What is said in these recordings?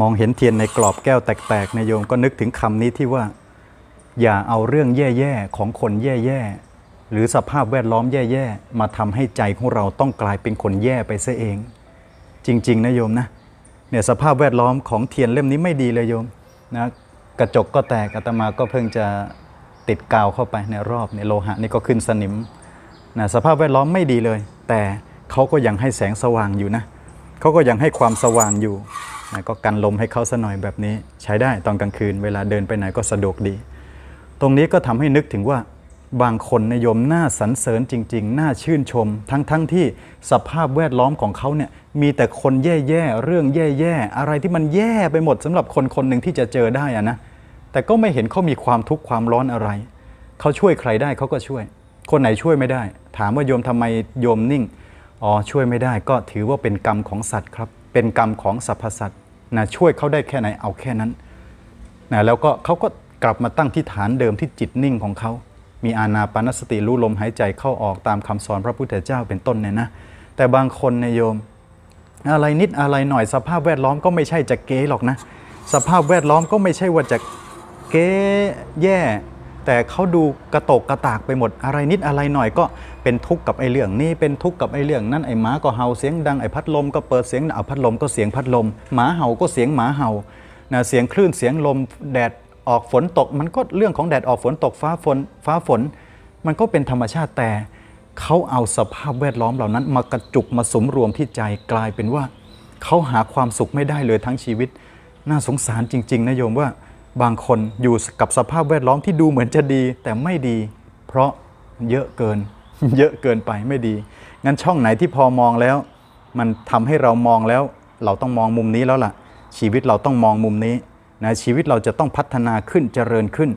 มองเห็นเทียนในกรอบแก้วแตกๆนายโยมก็นึกถึงคำนี้ที่ว่า อย่าเอาเรื่องแย่ๆของคนแย่ๆหรือสภาพแวดล้อมแย่ๆมาทำให้ใจของเราต้องกลายเป็นคนแย่ไปซะเอง จริงๆนะโยมนะเนี่ยสภาพแวดล้อมของเทียนเล่มนี้ไม่ดีเลยโยมนะกระจกก็แตกอาตมาก็เพิ่งจะติดกาวเข้าไปในรอบในโลหะนี่ก็ขึ้นสนิมนะสภาพแวดล้อมไม่ดีเลย แต่เขาก็ยังให้แสงสว่างอยู่นะเขาก็ยังให้ความสว่างอยู่ นะก็กันลมให้เขาสะหน่อยแบบนี้ ใช้ได้ตอนกลางคืน เวลาเดินไปไหนก็สะดวกดี ตรงนี้ก็ทำให้นึกถึงว่าบางคนนิยมน่าสรรเสริญจริง ๆ น่าชื่นชม ทั้งๆทที่สภาพแวดล้อมของเขาเนี่ยมีแต่คนแย่ๆ เรื่องแย่ๆ อะไรที่มันแย่ไปหมดสำหรับคนคนหนึ่งที่จะเจอได้อะนะ แต่ก็ไม่เห็นเขามีความทุกข์ความร้อนอะไร เขาช่วยใครได้เขาก็ช่วย คนไหนช่วยไม่ได้ ถามว่าโยมทำไมโยมนิ่ง อ๋อช่วยไม่ได้ก็ถือว่าเป็นกรรมของสัตว์ครับ เป็นกรรมของสรรพสัตว์ นะช่วยเขาได้แค่ไหนเอาแค่นั้นนะแล้วก็เขาก็กลับมาตั้งที่ฐานเดิมที่จิตนิ่งของเขามีอานาปานสติรู้ลมหายใจเข้าออกตามคำสอนพระพุทธเจ้าเป็นต้นเนี่ยนะ แต่บางคนในยโยม อะไรนิดอะไรหน่อยสภาพแวดล้อมก็ไม่ใช่จะเก๊หรอกนะ สภาพแวดล้อมก็ไม่ใช่ว่าจะเก๊แย่ แต่เขาดูกระโตกกระตากไปหมดอะไรนิดอะไรหน่อยก็เป็นทุกข์กับไอ้เรื่องนี้เป็นทุกข์กับไอ้เรื่องนั้นไอ้หมาก็เห่าเสียงดังไอ้พัดลมก็เปิดเสียงเอาพัดลมก็เสียงพัดลมหมาเห่าก็เสียงหมาเห่านะเสียงคลื่นเสียงลมแดดออกฝนตก มันก็เรื่องของแดดออกฝนตกฟ้าฝนฟ้าฝน มันก็เป็นธรรมชาติแต่เขาเอาสภาพแวดล้อมเหล่านั้น มากระจุกมาสมรวมที่ใจกลายเป็นว่าเขาหาความสุขไม่ได้เลยทั้งชีวิต น่าสงสารจริง ๆนะโยมว่า บางคนอยู่กับสภาพแวดล้อมที่ดูเหมือนจะดีแต่ไม่ดี เพราะเยอะเกิน เยอะเกินไปไม่ดี งั้นช่องไหนที่พอมองแล้ว มันทำให้เรามองแล้ว เราต้องมองมุมนี้แล้วล่ะ ชีวิตเราต้องมองมุมนี้นะชีวิตเราจะต้องพัฒนาขึ้นเจริญขึ้น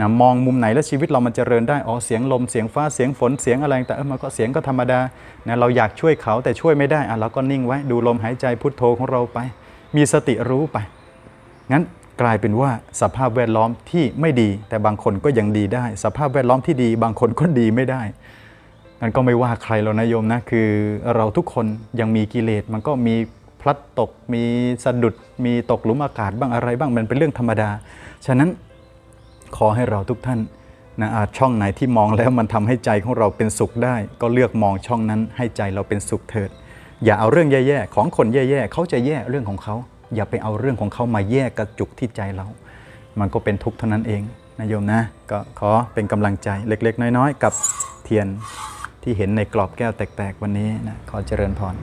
นะมองมุมไหนแล้วชีวิตเรามันเจริญได้ อ๋อ เสียงลม เสียงฟ้า เสียงฝน เสียงอะไรแต่เออมันก็เสียงก็ธรรมดานะเราอยากช่วยเขาแต่ช่วยไม่ได้ อะเราก็นิ่งไว้ ดูลมหายใจพุทโธของเราไป มีสติรู้ไป งั้น กลายเป็นว่าสภาพแวดล้อมที่ไม่ดี แต่บางคนก็ยังดีได้ สภาพแวดล้อมที่ดี บางคนก็ดีไม่ได้งั้นก็ไม่ว่าใครเรานะโยมนะคือเราทุกคนยังมีกิเลสมันก็มีพลัดตกมีสะดุดมีตกหลุมอากาศบ้างอะไรบ้างมันเป็นเรื่องธรรมดา ฉะนั้นขอให้เราทุกท่านนะช่องไหนที่มองแล้วมันทำให้ใจของเราเป็นสุขได้ ก็เลือกมองช่องนั้นให้ใจเราเป็นสุขเถิด อย่าเอาเรื่องแย่ๆของคนแย่ๆเขาจะแย่เรื่องของเขา อย่าไปเอาเรื่องของเขามาแย่กระจุกที่ใจเรา มันก็เป็นทุกข์เท่านั้นเองนะโยมนะ ก็ขอเป็นกำลังใจเล็ก ๆ น้อย ๆ กับเทียนที่เห็นในกรอบแก้วแตก ๆ วันนี้นะขอเจริญพร